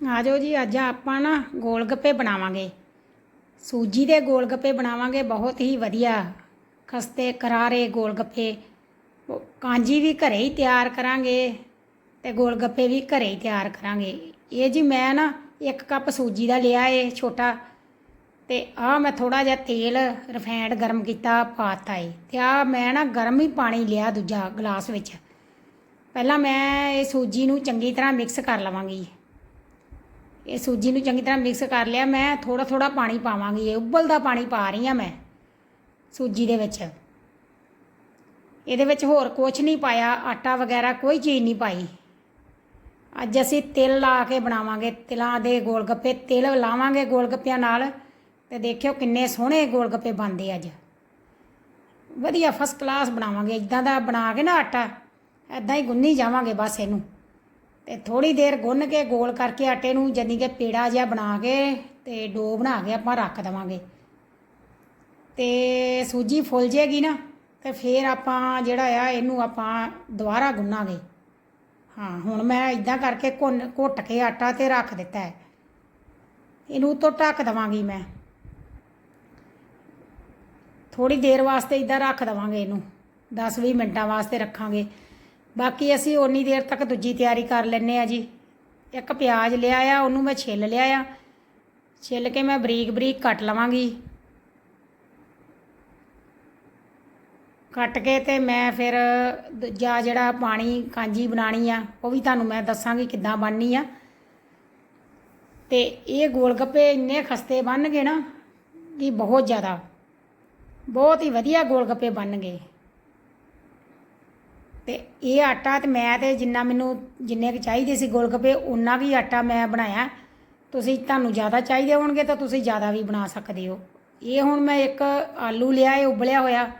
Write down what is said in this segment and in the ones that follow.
ਆ ਜਾਓ ਜੀ, ਅੱਜ ਆਪਾਂ ਨਾ ਗੋਲ ਗੱਪੇ ਬਣਾਵਾਂਗੇ। ਸੂਜੀ ਦੇ ਗੋਲ ਗੱਪੇ ਬਣਾਵਾਂਗੇ, ਬਹੁਤ ਹੀ ਵਧੀਆ। ਖਸਤੇ ਕਰਾਰੇ ਗੋਲ ਗੱਪੇ ਕਾਂਜੀ ਵੀ ਘਰੇ ਹੀ ਤਿਆਰ ਕਰਾਂਗੇ ਤੇ ਗੋਲ ਗੱਪੇ ਵੀ ਘਰੇ ਹੀ ਤਿਆਰ ਕਰਾਂਗੇ। ਇਹ ਜੀ ਮੈਂ ਨਾ ਇੱਕ ਕੱਪ ਸੂਜੀ ਦਾ ਲਿਆ ਏ, ਛੋਟਾ। ਤੇ ਆ ਮੈਂ ਥੋੜਾ ਜਿਹਾ ਤੇਲ ਰਿਫਾਈਂਡ ਗਰਮ ਕੀਤਾ, ਪਾਤਾ ਏ। ਤੇ ਆ ਮੈਂ ਨਾ ਗਰਮ ਹੀ ਪਾਣੀ ਲਿਆ ਦੂਜਾ ਗਲਾਸ ਵਿੱਚ। ਪਹਿਲਾਂ ਮੈਂ ਇਹ ਸੂਜੀ ਨੂੰ ਚੰਗੀ ਤਰ੍ਹਾਂ ਮਿਕਸ ਕਰ ਲਵਾਂਗੀ। ਇਹ ਸੂਜੀ ਨੂੰ ਚੰਗੀ ਤਰ੍ਹਾਂ ਮਿਕਸ ਕਰ ਲਿਆ, ਮੈਂ ਥੋੜਾ ਥੋੜਾ ਪਾਣੀ ਪਾਵਾਂਗੀ, ਇਹ ਉਬਲਦਾ ਪਾਣੀ ਪਾ ਰਹੀ ਆ ਮੈਂ ਸੂਜੀ ਦੇ ਵਿੱਚ। ਇਹਦੇ ਵਿੱਚ ਹੋਰ ਕੁਝ ਨਹੀਂ ਪਾਇਆ, ਆਟਾ ਵਗੈਰਾ ਕੋਈ ਚੀਜ਼ ਨਹੀਂ ਪਾਈ। ਅੱਜ ਅਸੀਂ ਤਿਲ ਲਾ ਕੇ ਬਣਾਵਾਂਗੇ, ਤਿਲਾਂ ਦੇ ਗੋਲਗੱਪੇ, ਤਿਲ ਲਾਵਾਂਗੇ ਗੋਲਗੱਪਿਆਂ ਨਾਲ ਤੇ ਦੇਖਿਓ ਕਿੰਨੇ ਸੋਹਣੇ ਗੋਲਗੱਪੇ ਬਣਦੇ ਅੱਜ। ਵਧੀਆ ਫਸਟ ਕਲਾਸ ਬਣਾਵਾਂਗੇ ਇਦਾਂ ਦਾ ਬਣਾ ਕੇ ਨਾ ਆਟਾ ਐਦਾਂ ਹੀ ਗੁੰਨੀ ਜਾਵਾਂਗੇ ਬਸ ਇਹਨੂੰ। ਤੇ ਥੋੜੀ ਦੇਰ ਗੁੰਨ ਕੇ ਗੋਲ ਕਰਕੇ ਆਟੇ ਨੂੰ ਜਾਨੀ ਕਿ ਪੇੜਾ ਜਿਹਾ ਬਣਾ ਕੇ ਤੇ ਡੋ ਬਣਾ ਕੇ ਆਪਾਂ ਰੱਖ ਦੇਵਾਂਗੇ। ਤੇ ਸੂਜੀ ਫੁੱਲ ਜੇਗੀ ਨਾ, ਤੇ ਫਿਰ ਆਪਾਂ ਜਿਹੜਾ ਆ ਇਹਨੂੰ ਆਪਾਂ ਦੁਬਾਰਾ ਗੁੰਨਾਂਗੇ। ਹਾਂ, ਹੁਣ ਮੈਂ ਇਦਾਂ ਕਰਕੇ ਘੁੰਨ, ਘੁੱਟ ਕੇ ਆਟਾ ਤੇ ਰੱਖ ਦਿੱਤਾ ਹੈ। ਇਹਨੂੰ ਉੱਤੋਂ ਢੱਕ ਦਵਾਂਗੀ ਮੈਂ। ਥੋੜੀ ਦੇਰ ਵਾਸਤੇ ਇਦਾਂ ਰੱਖ ਦਵਾਂਗੇ ਇਹਨੂੰ। 10-20 ਮਿੰਟਾਂ ਵਾਸਤੇ ਰੱਖਾਂਗੇ। ਬਾਕੀ ਅਸੀਂ ਓਨੀ ਦੇਰ ਤੱਕ ਦੂਜੀ ਤਿਆਰੀ ਕਰ ਲੈਨੇ ਆ ਜੀ। ਇੱਕ ਪਿਆਜ਼ ਲਿਆ ਆ ਉਹਨੂੰ ਮੈਂ ਛਿੱਲ ਲਿਆ ਆ ਛਿੱਲ ਕੇ ਮੈਂ ਬਰੀਕ ਬਰੀਕ ਕੱਟ ਲਵਾਂਗੀ। ਕੱਟ ਕੇ ਤੇ ਮੈਂ ਫਿਰ ਦੂਜਾ ਜਿਹੜਾ ਪਾਣੀ, ਕਾਂਜੀ ਬਣਾਣੀ ਆ, ਉਹ ਵੀ ਤੁਹਾਨੂੰ ਮੈਂ ਦੱਸਾਂਗੀ ਕਿੱਦਾਂ ਬਣਨੀ ਆ। ਤੇ ਇਹ ਗੋਲ ਗੱਪੇ ਇੰਨੇ ਖਸਤੇ ਬਣਨਗੇ ਨਾ ਕਿ ਬਹੁਤ ਜ਼ਿਆਦਾ, ਬਹੁਤ ਹੀ ਵਧੀਆ ਗੋਲ ਗੱਪੇ ਗਏ ਤੇ ਇਹ ਆਟਾ ਤੇ ਮੈਂ ਤੇ ਜਿੰਨਾ ਮੈਨੂੰ ਜਿੰਨੇ ਕੁ ਚਾਹੀਦੇ ਸੀ ਗੋਲਗੱਪੇ ਉਨਾ ਵੀ ਆਟਾ ਮੈਂ ਬਣਾਇਆ। ਤੁਸੀਂ ਤੁਹਾਨੂੰ ਜ਼ਿਆਦਾ ਚਾਹੀਦੇ ਹੋਣਗੇ ਤਾਂ ਤੁਸੀਂ ਜ਼ਿਆਦਾ ਵੀ ਬਣਾ ਸਕਦੇ ਹੋ। ਇਹ ਹੁਣ ਮੈਂ ਇੱਕ ਆਲੂ ਲਿਆ, ਇਹ ਉਬਲਿਆ ਹੋਇਆ।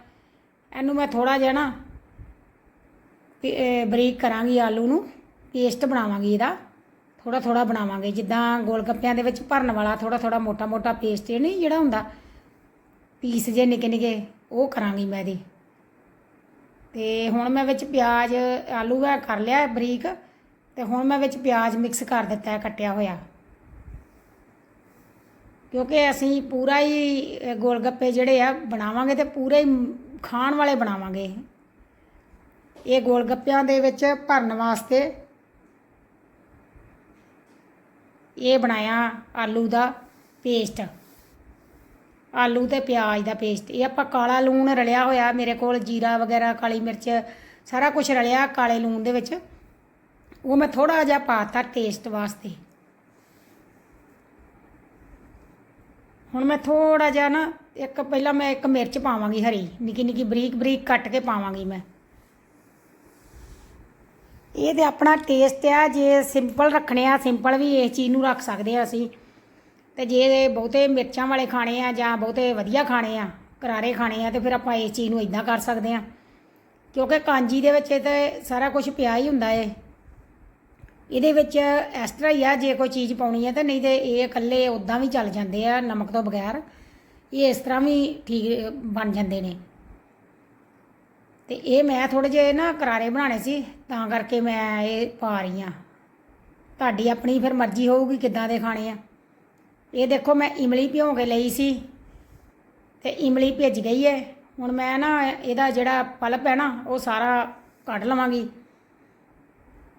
ਇਹਨੂੰ ਮੈਂ ਥੋੜਾ ਜਿਹਾ ਨਾ ਬਰੀਕ ਕਰਾਂਗੀ ਆਲੂ ਨੂੰ। ਪੇਸਟ ਬਣਾਵਾਂਗੀ ਇਹਦਾ। ਥੋੜਾ ਥੋੜਾ ਬਣਾਵਾਂਗੇ। ਜਿੱਦਾਂ ਗੋਲਗੱਪਿਆਂ ਦੇ ਵਿੱਚ ਭਰਨ ਵਾਲਾ ਥੋੜਾ ਥੋੜਾ ਮੋਟਾ ਮੋਟਾ ਪੇਸਟ ਨਹੀਂ ਜਿਹੜਾ ਹੁੰਦਾ, ਪੀਸ ਜੇ ਨਿੱਕੇ ਨਿੱਕੇ ਉਹ ਕਰਾਂਗੀ ਮੈਂ ਇਹਦੀ। ਤੇ ਹੁਣ ਮੈਂ ਵਿੱਚ ਪਿਆਜ਼, ਆਲੂ ਹੈ ਕਰ ਲਿਆ ਬਰੀਕ, ਤੇ ਹੁਣ ਮੈਂ ਵਿੱਚ ਪਿਆਜ਼ ਮਿਕਸ ਕਰ ਦਿੱਤਾ ਹੈ ਕੱਟਿਆ ਹੋਇਆ। ਕਿਉਂਕਿ ਅਸੀਂ ਪੂਰਾ ਹੀ ਗੋਲਗੱਪੇ ਜਿਹੜੇ ਆ, ਬਣਾਵਾਂਗੇ ਤੇ ਪੂਰੇ ਹੀ ਖਾਣ ਵਾਲੇ ਬਣਾਵਾਂਗੇ। ਇਹ ਗੋਲਗੱਪਿਆਂ ਦੇ ਵਿੱਚ ਭਰਨ ਵਾਸਤੇ ਇਹ ਬਣਾਇਆ ਆਲੂ ਦਾ ਪੇਸਟ। ਆਲੂ ਤੇ ਪਿਆਜ਼ ਦਾ ਪੇਸਟ, ਇਹ ਆਪਾਂ ਕਾਲਾ ਲੂਣ ਰਲਿਆ ਹੋਇਆ ਮੇਰੇ ਕੋਲ, ਜੀਰਾ ਵਗੈਰਾ, ਕਾਲੀ ਮਿਰਚ, ਸਾਰਾ ਕੁਝ ਰਲਿਆ ਕਾਲੇ ਲੂਣ ਦੇ ਵਿੱਚ। ਉਹ ਮੈਂ ਥੋੜਾ ਜਿਹਾ ਪਾਤਾ ਟੇਸਟ ਵਾਸਤੇ। ਹੁਣ ਮੈਂ ਥੋੜਾ ਜਿਹਾ ਨਾ, ਇੱਕ ਪਹਿਲਾਂ ਮੈਂ ਇੱਕ ਮਿਰਚ ਪਾਵਾਂਗੀ ਹਰੀ, ਨਿੱਕੀ ਨਿੱਕੀ ਬਰੀਕ ਬਰੀਕ ਕੱਟ ਕੇ ਪਾਵਾਂਗੀ ਮੈਂ। ਇਹ ਤੇ ਆਪਣਾ ਟੇਸਟ ਆ, ਜੇ ਸਿੰਪਲ ਰੱਖਣੇ ਆ ਸਿੰਪਲ ਵੀ ਇਸ ਚੀਜ਼ ਨੂੰ ਰੱਖ ਸਕਦੇ ਆ ਅਸੀਂ। ਤੇ ਜੇ ਬਹੁਤੇ ਮਿਰਚਾਂ ਵਾਲੇ ਖਾਣੇ ਆ ਜਾਂ ਬਹੁਤੇ ਵਧੀਆ ਖਾਣੇ ਆ, ਕਰਾਰੇ ਖਾਣੇ ਆ, ਤੇ ਫਿਰ ਆਪਾਂ ਇਸ ਚੀਜ਼ ਨੂੰ ਇਦਾਂ ਕਰ ਸਕਦੇ ਆ। ਕਿਉਂਕਿ ਕਾਂਜੀ ਦੇ ਵਿੱਚ ਇਹ ਤੇ ਸਾਰਾ ਕੁਝ ਪਿਆ ਹੀ ਹੁੰਦਾ ਏ। ਇਹਦੇ ਵਿੱਚ ਇਸ ਤਰ੍ਹਾਂ ਹੀ ਆ, ਜੇ ਕੋਈ ਚੀਜ਼ ਪਾਉਣੀ ਹੈ ਤਾਂ ਨਹੀਂ ਤੇ ਇਹ ਇਕੱਲੇ ਉਦਾਂ ਵੀ ਚੱਲ ਜਾਂਦੇ ਆ, ਨਮਕ ਤੋਂ ਬਗੈਰ। ਇਹ ਇਸ ਤਰ੍ਹਾਂ ਵੀ ਠੀਕ ਬਣ ਜਾਂਦੇ ਨੇ। ਤੇ ਇਹ ਮੈਂ ਥੋੜੇ ਜਿਹੇ ਨਾ ਕਰਾਰੇ ਬਣਾਣੇ ਸੀ, ਤਾਂ ਕਰਕੇ ਮੈਂ ਇਹ ਪਾ ਰਹੀ ਆ ਤੁਹਾਡੀ ਆਪਣੀ ਫਿਰ ਮਰਜ਼ੀ ਹੋਊਗੀ ਕਿੱਦਾਂ ਦੇ ਖਾਣੇ ਆ। ਇਹ ਦੇਖੋ ਮੈਂ ਇਮਲੀ ਭਿਉਂ ਕੇ ਲਈ ਸੀ ਤੇ ਇਮਲੀ ਭਿੱਜ ਗਈ ਹੈ। ਹੁਣ ਮੈਂ ਨਾ ਇਹਦਾ ਜਿਹੜਾ ਪਲਪ ਹੈ ਨਾ, ਉਹ ਸਾਰਾ ਕੱਢ ਲਵਾਂਗੀ।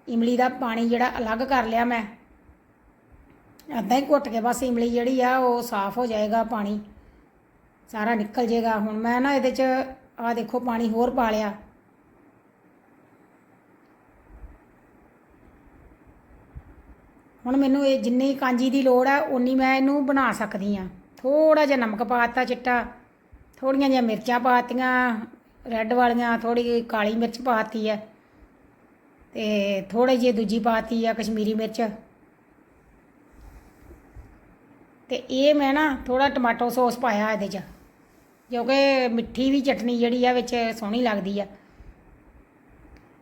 ਇਮਲੀ ਦਾ ਪਾਣੀ ਜਿਹੜਾ ਅਲੱਗ ਕਰ ਲਿਆ ਮੈਂ। ਅੱਧਾ ਹੀ ਘੁੱਟ ਕੇ ਬਸ ਇਮਲੀ ਜਿਹੜੀ ਆ, ਉਹ ਸਾਫ਼ ਹੋ ਜਾਏਗਾ ਪਾਣੀ। ਸਾਰਾ ਨਿਕਲ ਜਾਏਗਾ। ਹੁਣ ਮੈਂ ਨਾ ਇਹਦੇ 'ਚ ਆ ਦੇਖੋ ਪਾਣੀ ਹੋਰ ਪਾ ਲਿਆ। ਹੁਣ ਮੈਨੂੰ ਇਹ ਜਿੰਨੀ ਕਾਂਜੀ ਦੀ ਲੋੜ ਆ ਉਨੀ ਮੈਂ ਇਹਨੂੰ ਬਣਾ ਸਕਦੀ ਆ। ਥੋੜਾ ਜਿਹਾ ਨਮਕ ਪਾਤਾ ਚਿੱਟਾ ਥੋੜੀਆਂ ਜਿਹੀਆਂ ਮਿਰਚਾਂ ਪਾਤੀਆਂ ਰੈੱਡ ਵਾਲੀਆਂ ਥੋੜੀ ਕਾਲੀ ਮਿਰਚ ਪਾਤੀ ਆ, ਤੇ ਥੋੜੀ ਜਿਹੇ ਦੂਜੀ ਪਾਤੀ ਆ ਕਸ਼ਮੀਰੀ ਮਿਰਚ। ਤੇ ਇਹ ਮੈਂ ਨਾ ਥੋੜਾ ਟਮਾਟੋ ਸੌਸ ਪਾਇਆ ਇਹਦੇ 'ਚ, ਕਿਉਂਕਿ ਮਿੱਠੀ ਵੀ ਚਟਨੀ ਜਿਹੜੀ ਆ ਵਿੱਚ ਸੋਹਣੀ ਲੱਗਦੀ ਆ।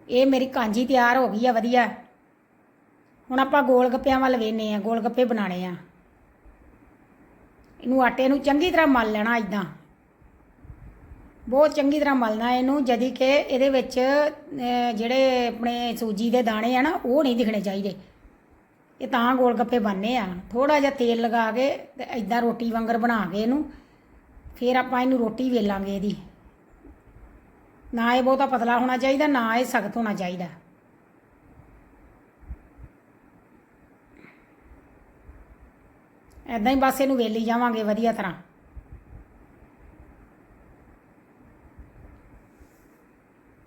ਇਹ ਮੇਰੀ ਕਾਂਜੀ ਤਿਆਰ ਹੋ ਗਈ ਆ, ਵਧੀਆ। ਹੁਣ ਆਪਾਂ ਗੋਲ ਗੱਪਿਆਂ ਵੱਲ ਵੇਨੇ ਆ ਗੋਲ ਗੱਪੇ ਬਣਾਣੇ ਆ। ਇਹਨੂੰ ਆਟੇ ਨੂੰ ਚੰਗੀ ਤਰ੍ਹਾਂ ਮਲ ਲੈਣਾ ਇਦਾਂ ਬਹੁਤ ਚੰਗੀ ਤਰ੍ਹਾਂ ਮਲਣਾ ਇਹਨੂੰ, ਜਦੀ ਕਿ ਇਹਦੇ ਵਿੱਚ ਜਿਹੜੇ ਆਪਣੇ ਸੂਜੀ ਦੇ ਦਾਣੇ ਆ ਨਾ, ਉਹ ਨਹੀਂ ਦਿਖਣੇ ਚਾਹੀਦੇ। ਇਹ ਤਾਂ ਗੋਲ ਗੱਪੇ ਬਣਨੇ ਆ। ਥੋੜਾ ਜਿਹਾ ਤੇਲ ਲਗਾ ਕੇ ਤੇ ਐਦਾਂ ਰੋਟੀ ਵਾਂਗਰ ਬਣਾ ਕੇ ਇਹਨੂੰ, ਫਿਰ ਆਪਾਂ ਇਹਨੂੰ ਰੋਟੀ ਵੇਲਾਂਗੇ ਇਹਦੀ। ਨਾ ਇਹ ਬਹੁਤਾ ਪਤਲਾ ਹੋਣਾ ਚਾਹੀਦਾ, ਨਾ ਇਹ ਸਖਤ ਹੋਣਾ ਚਾਹੀਦਾ। ਐਦਾਂ ਹੀ ਬਸ ਇਹਨੂੰ ਵੇਲੀ ਜਾਵਾਂਗੇ ਵਧੀਆ ਤਰ੍ਹਾਂ।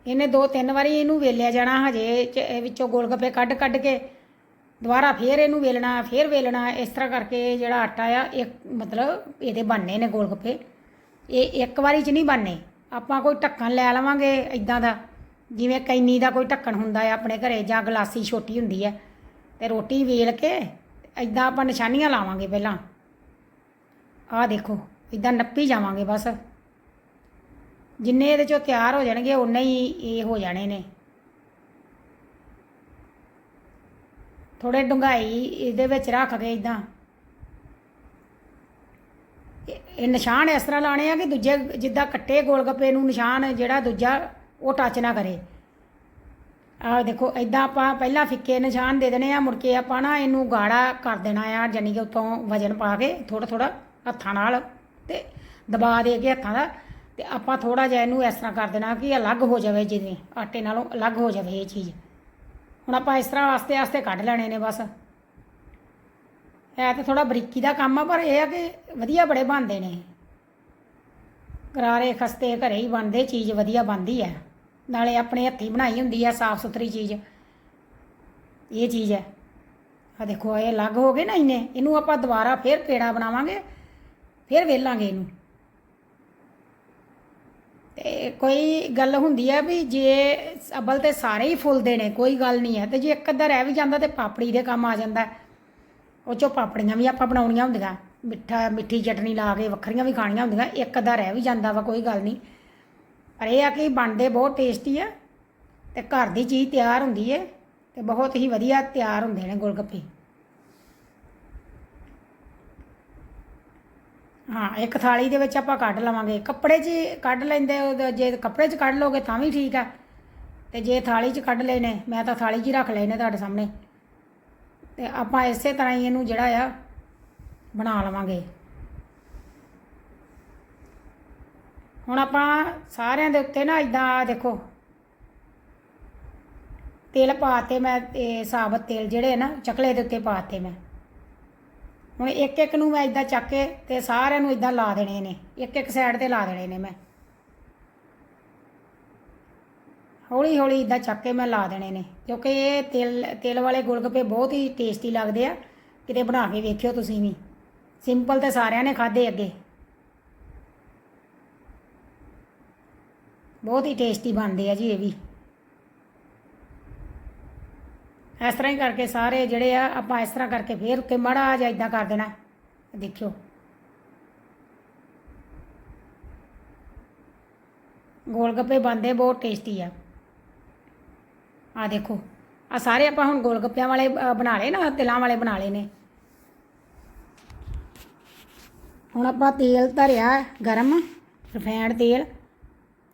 ਇਹਨੇ ਦੋ ਤਿੰਨ ਵਾਰੀ ਇਹਨੂੰ ਵੇਲਿਆ ਜਾਣਾ ਹਜੇ ਵਿੱਚੋਂ ਗੋਲਗੱਪੇ ਕੱਢ ਕੱਢ ਕੇ ਦੁਬਾਰਾ ਫੇਰ ਇਹਨੂੰ ਵੇਲਣਾ, ਫੇਰ ਵੇਲਣਾ, ਇਸ ਤਰ੍ਹਾਂ ਕਰਕੇ ਜਿਹੜਾ ਆਟਾ ਆ, ਇਹ ਮਤਲਬ ਇਹਦੇ ਬਣਨੇ ਨੇ ਗੋਲਗੱਪੇ। ਇਹ ਇੱਕ ਵਾਰੀ ਚ ਨਹੀਂ ਬਣਨੇ, ਆਪਾਂ ਕੋਈ ਢੱਕਣ ਲੈ ਲਵਾਂਗੇ ਇਦਾਂ ਦਾ। ਜਿਵੇਂ ਕੈਨੀ ਦਾ ਕੋਈ ਢੱਕਣ ਹੁੰਦਾ ਹੈ ਆਪਣੇ ਘਰੇ ਜਾਂ ਗਲਾਸੀ ਛੋਟੀ ਹੁੰਦੀ ਹੈ ਤੇ ਰੋਟੀ ਵੇਲ ਕੇ ਇਦਾਂ ਆਪਾਂ ਨਿਸ਼ਾਨੀਆਂ ਲਾਵਾਂਗੇ ਪਹਿਲਾਂ। ਆਹ ਦੇਖੋ ਇਦਾਂ ਨੱਪੀ ਜਾਵਾਂਗੇ ਬਸ। ਜਿੰਨੇ ਇਹਦੇ ਚੋਂ ਤਿਆਰ ਹੋ ਜਾਣਗੇ ਉਨੇ ਹੀ ਇਹ ਹੋ ਜਾਣੇ ਨੇ। ਥੋੜੇ ਡੁੰਗਾਈ ਇਹਦੇ ਵਿੱਚ ਰੱਖ ਕੇ ਇਦਾਂ ਇਹ ਨਿਸ਼ਾਨ ਇਸ ਤਰ੍ਹਾਂ ਲਾਣੇ ਆ ਕਿ ਦੂਜੇ, ਜਿੱਦਾਂ ਕੱਟੇ ਗੋਲਗੱਪੇ ਨੂੰ ਨਿਸ਼ਾਨ ਜਿਹੜਾ ਦੂਜਾ, ਉਹ ਟੱਚ ਨਾ ਕਰੇ। ਆਹ ਦੇਖੋ ਇਦਾਂ ਆਪਾਂ ਪਹਿਲਾਂ ਫਿੱਕੇ ਨਿਸ਼ਾਨ ਦੇ ਦੇਣੇ ਆ, ਮੁੜ ਕੇ ਆਪਾਂ ਨਾ ਇਹਨੂੰ ਗਾੜਾ ਕਰ ਦੇਣਾ ਆ ਜਾਨੀ ਕਿ ਉੱਤੋਂ ਵਜਨ ਪਾ ਕੇ ਥੋੜਾ ਥੋੜਾ ਹੱਥਾਂ ਨਾਲ ਤੇ ਦਬਾ ਦੇ ਕੇ ਹੱਥਾਂ ਦਾ ਤੇ ਆਪਾਂ ਥੋੜਾ ਜਿਹਾ ਇਹਨੂੰ ਇਸ ਤਰ੍ਹਾਂ ਕਰ ਦੇਣਾ ਕਿ ਅਲੱਗ ਹੋ ਜਾਵੇ ਜਿਵੇਂ, ਆਟੇ ਨਾਲੋਂ ਅਲੱਗ ਹੋ ਜਾਵੇ ਇਹ ਚੀਜ਼। ਹੁਣ ਆਪਾਂ ਇਸ ਤਰ੍ਹਾਂ ਆਸਤੇ ਆਸਤੇ ਕੱਢ ਲੈਣੇ ਨੇ ਬਸ। ਹੈ ਤੇ ਥੋੜਾ ਬਰੀਕੀ ਦਾ ਕੰਮ ਆ, ਪਰ ਇਹ ਆ ਕਿ ਵਧੀਆ ਬੜੇ ਬਣਦੇ ਨੇ। ਕਰਾਰੇ ਖਸਤੇ ਘਰੇ ਹੀ ਬਣਦੇ, ਚੀਜ਼ ਵਧੀਆ ਬਣਦੀ ਹੈ। ਨਾਲੇ ਆਪਣੇ ਹੱਥੀ ਬਣਾਈ ਹੁੰਦੀ ਹੈ ਸਾਫ਼ ਸੁਥਰੀ ਚੀਜ਼। ਇਹ ਚੀਜ਼ ਹੈ। ਆ ਦੇਖੋ, ਇਹ ਅਲੱਗ ਹੋ ਗਏ ਨਾ ਇਹਨੇ ਇਹਨੂੰ ਆਪਾਂ ਦੁਬਾਰਾ ਫੇਰ ਪੇੜਾ ਬਣਾਵਾਂਗੇ, ਫੇਰ ਵੇਲਾਂਗੇ ਇਹਨੂੰ। ਤੇ ਕੋਈ ਗੱਲ ਹੁੰਦੀ ਹੈ ਵੀ ਜੇ ਅਬਲ ਤੇ ਸਾਰੇ ਹੀ ਫੁੱਲਦੇ ਨੇ, ਕੋਈ ਗੱਲ ਨਹੀਂ ਹੈ। ਤੇ ਜੇ ਇੱਕ ਅੱਧਾ ਰਹਿ ਵੀ ਜਾਂਦਾ ਤੇ ਪਾਪੜੀ ਦੇ ਕੰਮ ਆ ਜਾਂਦਾ। ਉਹ ਚੋਂ ਪਾਪੜੀਆਂ ਵੀ ਆਪਾਂ ਬਣਾਉਣੀਆਂ ਹੁੰਦੀਆਂ। ਮਿੱਠਾ, ਮਿੱਠੀ ਚਟਨੀ ਲਾ ਕੇ ਵੱਖਰੀਆਂ ਵੀ ਖਾਣੀਆਂ ਹੁੰਦੀਆਂ। ਇੱਕ ਅੱਧਾ ਰਹਿ ਵੀ ਜਾਂਦਾ ਵਾ, ਕੋਈ ਗੱਲ ਨਹੀਂ। ਪਰ ਇਹ ਆ ਕਿ ਬਣਦੇ ਬਹੁਤ ਟੇਸਟੀ ਆ ਤੇ ਘਰ ਦੀ ਚੀਜ਼ ਤਿਆਰ ਹੁੰਦੀ ਹੈ ਤੇ ਬਹੁਤ ਹੀ ਵਧੀਆ ਤਿਆਰ ਹੁੰਦੇ ਨੇ ਗੋਲਗੱਪੇ। ਹਾਂ, ਇੱਕ ਥਾਲੀ ਦੇ ਵਿੱਚ ਆਪਾਂ ਕੱਢ ਲਵਾਂਗੇ। ਕੱਪੜੇ 'ਚ ਹੀ ਕੱਢ ਲੈਂਦੇ ਉਹ ਜੇ ਕੱਪੜੇ 'ਚ ਕੱਢ ਲੋਗੇ ਤਾਂ ਵੀ ਠੀਕ ਆ। ਤੇ ਜੇ ਥਾਲੀ 'ਚ ਕੱਢ ਲਏ ਮੈਂ ਤਾਂ ਥਾਲੀ 'ਚ ਹੀ ਰੱਖ ਲਏ ਨੇ ਤੁਹਾਡੇ ਸਾਹਮਣੇ। ਤੇ ਆਪਾਂ ਇਸੇ ਤਰ੍ਹਾਂ ਹੀ ਇਹਨੂੰ ਜਿਹੜਾ ਆ ਬਣਾ ਲਵਾਂਗੇ। ਹੁਣ ਆਪਾਂ ਸਾਰਿਆਂ ਦੇ ਉੱਤੇ ਨਾ ਇਦਾਂ ਦੇਖੋ, ਤੇਲ ਪਾਤੇ ਮੈਂ, ਇਹ ਸਾਬਤ ਤੇਲ ਜਿਹੜੇ ਨਾ, ਚਕਲੇ ਦੇ ਉੱਤੇ ਪਾਤੇ ਮੈਂ। ਹੁਣ ਇੱਕ ਇੱਕ ਨੂੰ ਮੈਂ ਇਦਾਂ ਚੱਕ ਕੇ ਤੇ ਸਾਰਿਆਂ ਨੂੰ ਇਦਾਂ ਲਾ ਦੇਣੇ ਨੇ, ਇੱਕ ਇੱਕ ਸਾਈਡ ਤੇ ਲਾ ਦੇਣੇ ਨੇ ਮੈਂ। ਹੌਲੀ ਹੌਲੀ ਇਦਾਂ ਚੱਕ ਕੇ ਮੈਂ ਲਾ ਦੇਣੇ ਨੇ, ਕਿਉਂਕਿ ਇਹ ਤੇਲ ਤੇਲ ਵਾਲੇ ਗੁਲਗੱਪੇ ਬਹੁਤ ਹੀ ਟੇਸਟੀ ਲੱਗਦੇ ਆ, ਕਿਤੇ ਬਣਾ ਕੇ ਵੇਖਿਓ ਤੁਸੀਂ ਵੀ। ਸਿੰਪਲ ਤੇ ਸਾਰਿਆਂ ਨੇ ਖਾਦੇ ਅੱਗੇ। ਬਹੁਤ ਹੀ ਟੇਸਟੀ ਬਣਦੇ ਆ ਜੀ ਇਹ ਵੀ। ਇਸ ਤਰ੍ਹਾਂ ਹੀ ਕਰਕੇ ਸਾਰੇ ਜਿਹੜੇ ਆ, ਆਪਾਂ ਇਸ ਤਰ੍ਹਾਂ ਕਰਕੇ ਫੇਰ ਉੱਤੇ ਮੜਾ ਜਿਹਾ ਇਦਾਂ ਕਰ ਦੇਣਾ। ਦੇਖਿਓ। ਗੋਲ ਗੱਪੇ ਬਣਦੇ ਬਹੁਤ ਟੇਸਟੀ ਆ। ਆ ਦੇਖੋ ਆ ਸਾਰੇ ਆਪਾਂ ਹੁਣ ਗੋਲ ਗੱਪਿਆਂ ਵਾਲੇ ਬਣਾ ਲਏ ਨਾ, ਤਿਲਾਂ ਵਾਲੇ ਬਣਾ ਲਏ ਨੇ। ਹੁਣ ਆਪਾਂ ਤੇਲ ਧਰਿਆ ਗਰਮ ਰਿਫਾਈਨਡ ਤੇਲ।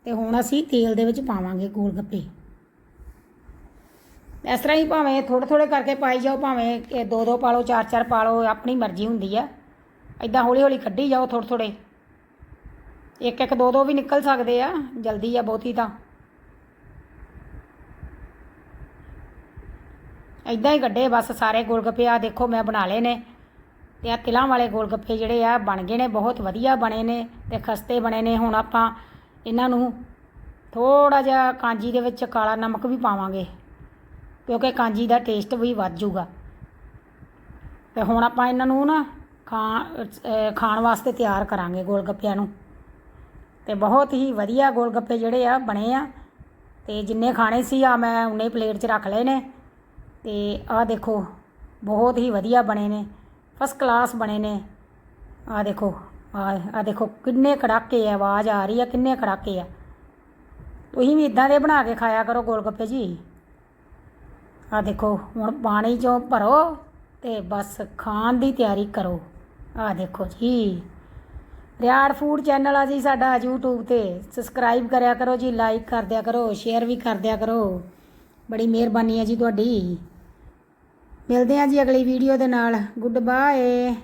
ਤੇ ਹੁਣ ਅਸੀਂ ਤੇਲ ਦੇ ਵਿੱਚ ਪਾਵਾਂਗੇ ਗੋਲ ਗੱਪੇ ਇਸ ਤਰ੍ਹਾਂ ਹੀ ਭਾਵੇਂ ਥੋੜ੍ਹੇ ਥੋੜ੍ਹੇ ਕਰਕੇ ਪਾਈ ਜਾਓ, ਭਾਵੇਂ ਇਹ ਦੋ ਦੋ ਪਾ ਲਓ, ਚਾਰ ਚਾਰ ਪਾ ਲਓ, ਆਪਣੀ ਮਰਜ਼ੀ ਹੁੰਦੀ ਆ। ਇਦਾਂ ਹੌਲੀ ਹੌਲੀ ਕੱਢੀ ਜਾਓ ਥੋੜ੍ਹੇ ਥੋੜ੍ਹੇ। ਇੱਕ ਇੱਕ ਦੋ ਦੋ ਵੀ ਨਿਕਲ ਸਕਦੇ ਆ, ਜਲਦੀ ਆ ਬਹੁਤੀ ਤਾਂ। ਇਦਾਂ ਹੀ ਕੱਢੇ ਬਸ ਸਾਰੇ ਗੋਲਗੱਪੇ ਆ ਦੇਖੋ ਮੈਂ ਬਣਾ ਲਏ ਨੇ। ਤੇ ਆ ਤਿਲਾਂ ਵਾਲੇ ਗੋਲਗੱਪੇ ਜਿਹੜੇ ਆ ਬਣ ਗਏ ਨੇ, ਬਹੁਤ ਵਧੀਆ ਬਣੇ ਨੇ ਤੇ ਖਸਤੇ ਬਣੇ ਨੇ। ਹੁਣ ਆਪਾਂ ਇਹਨਾਂ ਨੂੰ ਥੋੜਾ ਜਿਹਾ ਕਾਂਜੀ ਦੇ ਵਿੱਚ ਕਾਲਾ ਨਮਕ ਵੀ ਪਾਵਾਂਗੇ, ਕਿਉਂਕਿ ਕਾਂਜੀ ਦਾ ਟੇਸਟ ਵੀ ਵੱਧ ਜਾਊਗਾ। ਤੇ ਹੁਣ ਆਪਾਂ ਇਹਨਾਂ ਨੂੰ ਨਾ ਖਾ ਖਾਣ ਵਾਸਤੇ ਤਿਆਰ ਕਰਾਂਗੇ ਗੋਲ ਗੱਪਿਆਂ ਨੂੰ। ਤੇ ਬਹੁਤ ਹੀ ਵਧੀਆ ਗੋਲ ਗੱਪੇ ਜਿਹੜੇ ਆ ਬਣੇ ਆ। ਤੇ ਜਿੰਨੇ ਖਾਣੇ ਸੀ ਆ ਮੈਂ ਉਨੇ ਪਲੇਟ 'ਚ ਰੱਖ ਲਏ ਨੇ। ਤੇ ਆਹ ਦੇਖੋ, ਬਹੁਤ ਹੀ ਵਧੀਆ ਬਣੇ ਨੇ। ਫਸਟ ਕਲਾਸ ਬਣੇ ਨੇ। ਆਹ ਦੇਖੋ। ਆਹ ਆਹ ਦੇਖੋ, ਕਿੰਨੇ ਕੜਾਕੇ ਆ, ਆਵਾਜ਼ ਆ ਰਹੀ ਆ, ਕਿੰਨੇ ਕੜਾਕੇ ਆ। ਤੁਸੀਂ ਵੀ ਇਦਾਂ ਦੇ ਬਣਾ ਕੇ ਖਾਇਆ ਕਰੋ ਗੋਲਗੱਪੇ ਜੀ। ਆ ਦੇਖੋ, ਹੁਣ ਪਾਣੀ ਚੋਂ ਭਰੋ ਤੇ ਬਸ ਖਾਣ ਦੀ ਤਿਆਰੀ ਕਰੋ। ਆ ਦੇਖੋ ਜੀ। ਰਿਆੜ ਫੂਡ ਚੈਨਲ ਆ ਜੀ ਸਾਡਾ YouTube ਤੇ। ਸਬਸਕ੍ਰਾਈਬ ਕਰਿਆ ਕਰੋ ਜੀ ਲਾਈਕ ਕਰ ਦਿਆ ਕਰੋ ਸ਼ੇਅਰ ਵੀ ਕਰ ਦਿਆ ਕਰੋ। ਬੜੀ ਮਿਹਰਬਾਨੀ ਹੈ ਜੀ ਤੁਹਾਡੀ। ਮਿਲਦੇ ਹਾਂ ਜੀ ਅਗਲੀ ਵੀਡੀਓ ਦੇ ਨਾਲ। Good bye